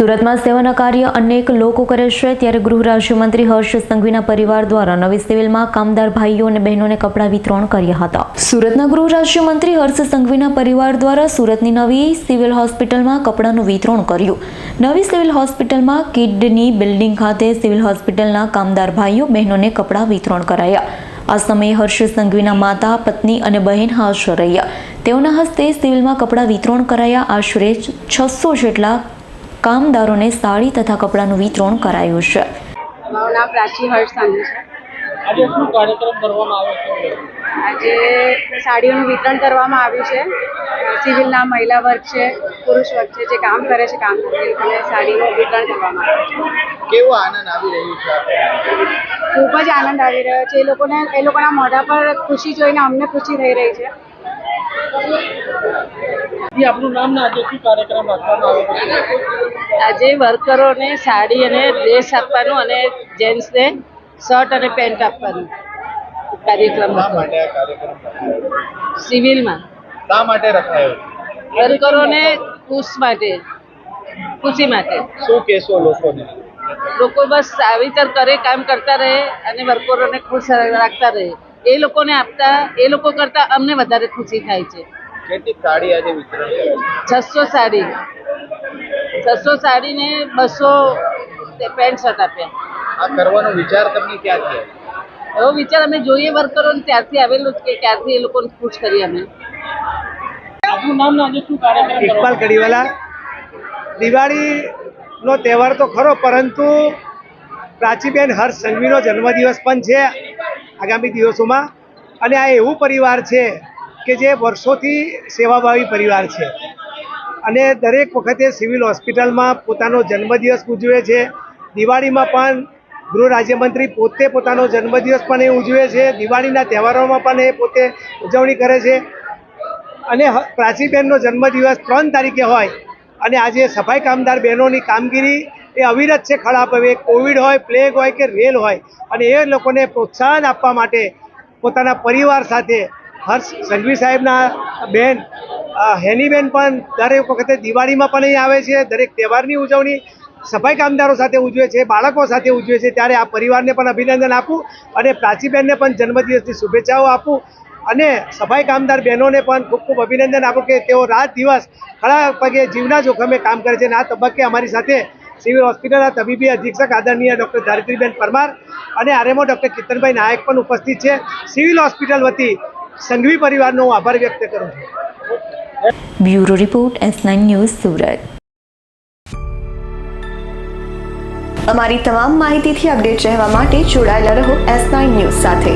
સુરતમાં સેવાના કાર્ય અનેક લોકો કરે છે. ત્યારે ગૃહ રાજ્યમંત્રી હર્ષ સંઘવીના પરિવાર દ્વારા નવી સિવિલમાં કામદાર ભાઈઓ અને બહેનોને કપડાં વિતરણ કર્યા હતા. સુરતના ગૃહ રાજ્યમંત્રી હર્ષ સંઘવીના પરિવાર દ્વારા સુરતની નવી સિવિલ હોસ્પિટલમાં કપડાંનું વિતરણ કર્યું. નવી સિવિલ હોસ્પિટલમાં કિડની બિલ્ડિંગ ખાતે સિવિલ હોસ્પિટલના કામદાર ભાઈઓ, બહેનોને કપડાં વિતરણ કરાયા. આ સમયે હર્ષ સંઘવીના માતા, પત્ની અને બહેન હાજર રહ્યા. તેઓના હસ્તે સિવિલમાં કપડાં વિતરણ કરાયા. આશરે છસો જેટલા કામદારોને સાડી તથા કપડાનું વિતરણ કરાયું છે. મારું નામ પ્રાચી હર્ષ છે. આજે શું કાર્યક્રમ કરવામાં આવ્યો છે? આજે સાડીઓનું વિતરણ કરવામાં આવ્યું છે. સિવિલના મહિલા વર્ગ છે પુરુષ વર્ગ છે જે કામ કરે છે કામ કરે લોકોને સાડીનું વિતરણ કરવામાં આવ્યું છે. કેવો આનંદ આવી રહ્યું છે ખૂબ જ આનંદ આવી રહ્યો છે. એ લોકોને એ લોકોના મોઢા પર ખુશી જોઈને અમને ખુશી થઈ રહી છે. જી આપનું નામ ને આજે શું કાર્યક્રમ રાખવામાં આવ્યો આજે વર્કરોને સાડી અને ડ્રેસ આપવાનું અને જેન્ટ્સને શર્ટ અને પેન્ટ આપવાનું કાર્યક્રમ. સિવિલમાં. શા માટે રખાયો? વર્કરોને ખુશ માટે ખુશી માટે. શું કહેશો લોકોને? લોકો બસ સાવિતર કરે કામ કરતા રહે અને વર્કરોને ખુશ રાખતા રહે. એ લોકોને આપતા એ લોકો કરતા અમને વધારે ખુશી થાય છે. કેટલી સાડી આજે વિતરણ કરે છસો સાડી. છસો સાડી ને બસો પેન્ટ શર્ટ આપ્યા આ કરવાનો વિચાર તમને ક્યાંથી એવો વિચાર અમે જોઈએ વર્કરો ત્યારથી આવેલું કે ક્યારથી એ લોકોને ખુશ કરી અમે. આપનું નામ ને આજે શું કાર્યક્રમ ઇકબાલ કડીવાલા. દિવાળીનો તહેવાર તો ખરો પરંતુ પ્રાચીબેન હર્ષ સંઘવીનો જન્મદિવસ પણ છે આગામી દિવસોમાં. અને આ એવું પરિવાર છે કે જે વર્ષોથી સેવાભાવી પરિવાર છે. અને દરેક વખતે સિવિલ હોસ્પિટલમાં પોતાનો જન્મદિવસ ઉજવે છે. દિવાળીમાં પણ ગૃહ રાજ્યમંત્રી પોતે પોતાનો જન્મદિવસ પણ એ ઉજવે છે. દિવાળીના તહેવારોમાં પણ એ પોતે ઉજવણી કરે છે. અને પ્રાચીબેનનો જન્મદિવસ ત્રણ તારીખે હોય અને આજે સફાઈ કામદાર બહેનોની કામગીરી એ અવિરત છે ખરાબ. હવે કોવિડ હોય, પ્લેગ હોય કે રેલ હોય અને એ લોકોને પ્રોત્સાહન આપવા માટે પોતાના પરિવાર સાથે હર્ષ સંઘવી સાહેબના બેન હેનીબેન પણ દરેક વખતે દિવાળીમાં પણ અહીં આવે છે, દરેક તહેવારની ઉજવણી સફાઈ કામદારો સાથે ઉજવે છે, બાળકો સાથે ઉજવે છે, ત્યારે આ પરિવારને પણ અભિનંદન આપું અને પ્રાચીબેનને પણ જન્મદિવસની શુભેચ્છાઓ આપું અને સફાઈ કામદાર બહેનોને પણ ખૂબ ખૂબ અભિનંદન આપું કે તેઓ રાત દિવસ ખરા પગે જીવના જોખમે કામ કરે છે અને આ તબક્કે અમારી સાથે સિવિલ હોસ્પિટલના તબીબી અધિક્ષક આદરણીય ડૉક્ટર ધારિત્રીબેન પરમાર અને આરએમઓ ડૉક્ટર કિતનભાઈ નાયક પણ ઉપસ્થિત છે. સિવિલ હોસ્પિટલ વતી સંઘવી પરિવારનો હું આભાર વ્યક્ત કરું છું. Bureau report S nine news Surat. અમારી તમામ માહિતીથી અપડેટ રહેવા માટે જોડાયેલા રહો એસ નાઇન ન્યૂઝ સાથે.